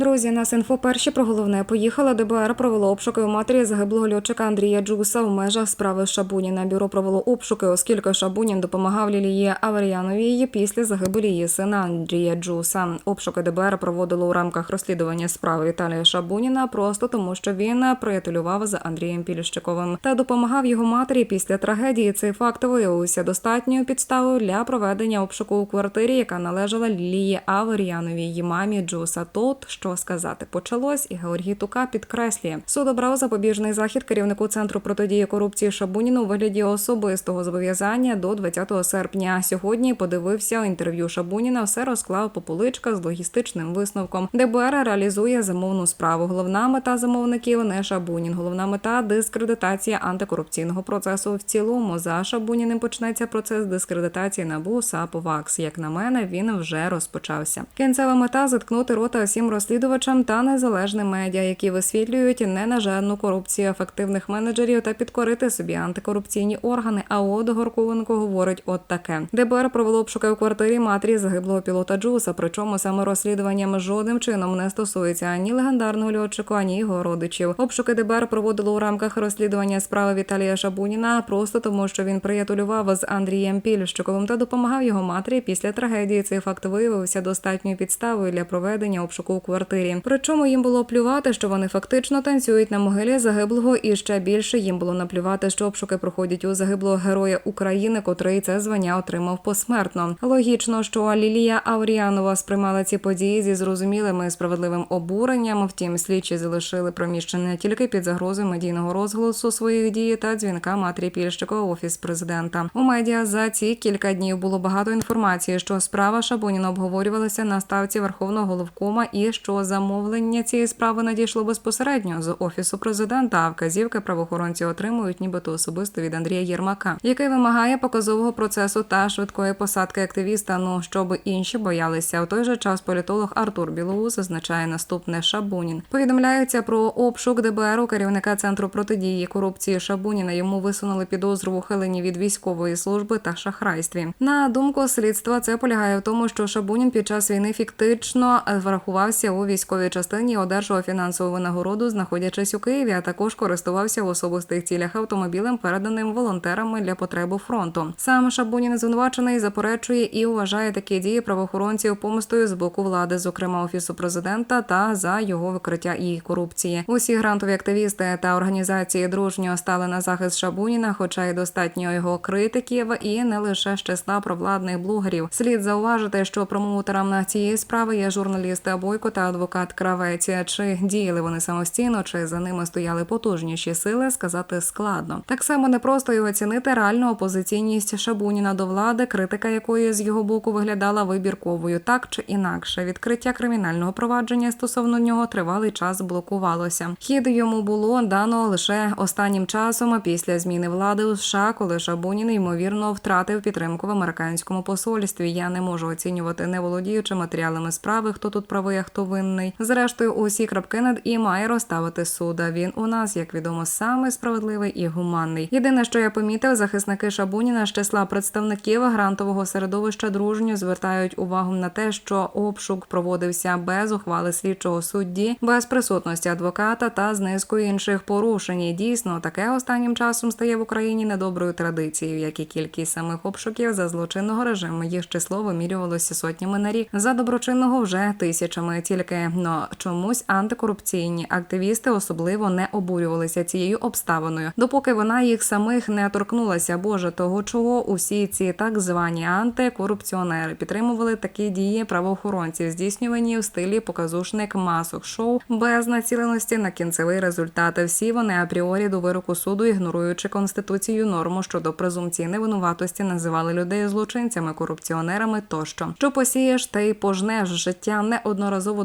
Друзі, нас інфо перші про головне поїхала. ДБР провело обшуки у матері загиблого льотчика Андрія Джуса в межах справи Шабуніна. Бюро провело обшуки, оскільки Шабунін допомагав Лілії Аверяновій після загибелі її сина Андрія Джуса. Обшуки ДБР проводило у рамках розслідування справи Віталія Шабуніна, просто тому, що він приятелював з Андрієм Пільщиковим та допомагав його матері після трагедії. Цей факт виявився достатньою підставою для проведення обшуку у квартирі, яка належала Лілії Аверяновій, її мамі Джуса. Тут що сказати почалось, і Георгій Тука підкреслює. Суд обрав запобіжний захід керівнику центру протидії корупції Шабуніну у вигляді особистого зобов'язання до 20 серпня. Сьогодні подивився інтерв'ю Шабуніна. Все розклав по поличках з логістичним висновком. ДБР реалізує замовну справу. Головна мета замовників не Шабунін. Головна мета дискредитація антикорупційного процесу. В цілому за Шабуніним почнеться процес дискредитації НАБУ САП. Як на мене, він вже розпочався. Кінцева мета заткнути рота всім розслідувачам та незалежним медіа, які висвітлюють ненажерну корупцію ефективних менеджерів та підкорити собі антикорупційні органи. А от Горкованко говорить от таке: ДБР провело обшуки у квартирі матері загиблого пілота Джуса. Причому саме розслідуванням жодним чином не стосується ані легендарного льотчика, ані його родичів. Обшуки ДБР проводило у рамках розслідування справи Віталія Шабуніна, просто тому, що він приятелював з Андрієм Пільщиковим та допомагав його матері після трагедії. Цей факт виявився достатньою підставою для проведення обшуку у квартирі. Причому їм було плювати, що вони фактично танцюють на могилі загиблого, і ще більше їм було наплювати, що обшуки проходять у загиблого героя України, котрий це звання отримав посмертно. Логічно, що Лілія Ауріанова сприймала ці події зі зрозумілим і справедливим обуренням. Втім, слідчі залишили приміщення тільки під загрозою медійного розголосу своїх дій та дзвінка матері Пільщикова в офіс президента. У медіа за ці кілька днів було багато інформації, що справа Шабуніна обговорювалася на ставці Верховного головкома і що замовлення цієї справи надійшло безпосередньо з офісу президента. А вказівки правоохоронці отримують, нібито особисто від Андрія Єрмака, який вимагає показового процесу та швидкої посадки активіста. Ну щоб інші боялися. У той же час політолог Артур Білоус зазначає наступне Шабунін. Повідомляється про обшук ДБР у керівника центру протидії корупції Шабуніна. Йому висунули підозру в ухиленні від військової служби та шахрайстві. На думку слідства, це полягає в тому, що Шабунін під час війни фіктично врахувався у військовій частині, одержував фінансову винагороду, знаходячись у Києві, а також користувався в особистих цілях автомобілем, переданим волонтерами для потреби фронту. Сам Шабунін звинувачений заперечує і вважає такі дії правоохоронців помстою з боку влади, зокрема офісу президента, та за його викриття і корупції. Усі грантові активісти та організації дружньо стали на захист Шабуніна, хоча й достатньо його критиків, і не лише з числа провладних блогерів. Слід зауважити, що промоутерам на цієї справи є журналісти Бойко та адвокат Кравець. Чи діяли вони самостійно, чи за ними стояли потужніші сили, сказати складно. Так само непросто його оцінити реальну опозиційність Шабуніна до влади, критика якої з його боку виглядала вибірковою, так чи інакше. Відкриття кримінального провадження стосовно нього тривалий час блокувалося. Хід йому було дано лише останнім часом після зміни влади у США, коли Шабунін ймовірно втратив підтримку в американському посольстві. Я не можу оцінювати, не володіючи матеріалами справи, хто тут правий, а хто винний. Зрештою, усі крапки над і має розставити суда. Він у нас, як відомо, саме справедливий і гуманний. Єдине, що я помітив, захисники Шабуніна з числа представників грантового середовища дружньо звертають увагу на те, що обшук проводився без ухвали слідчого судді, без присутності адвоката та з низкою інших порушень. Дійсно, таке останнім часом стає в Україні недоброю традицією, як і кількість самих обшуків за злочинного режиму. Їх число вимірювалося сотнями на рік за доброчинного вже тисячами. Тільки но чомусь антикорупційні активісти особливо не обурювалися цією обставиною, допоки вона їх самих не торкнулася. Боже, того чого усі ці так звані антикорупціонери підтримували такі дії правоохоронців, здійснювані в стилі показушник масок шоу без націленості на кінцевий результат. Всі вони апріорі до вироку суду, ігноруючи конституцію норму щодо презумпції невинуватості, називали людей злочинцями, корупціонерами тощо. Що посієш, та й пожнеш життя неодноразово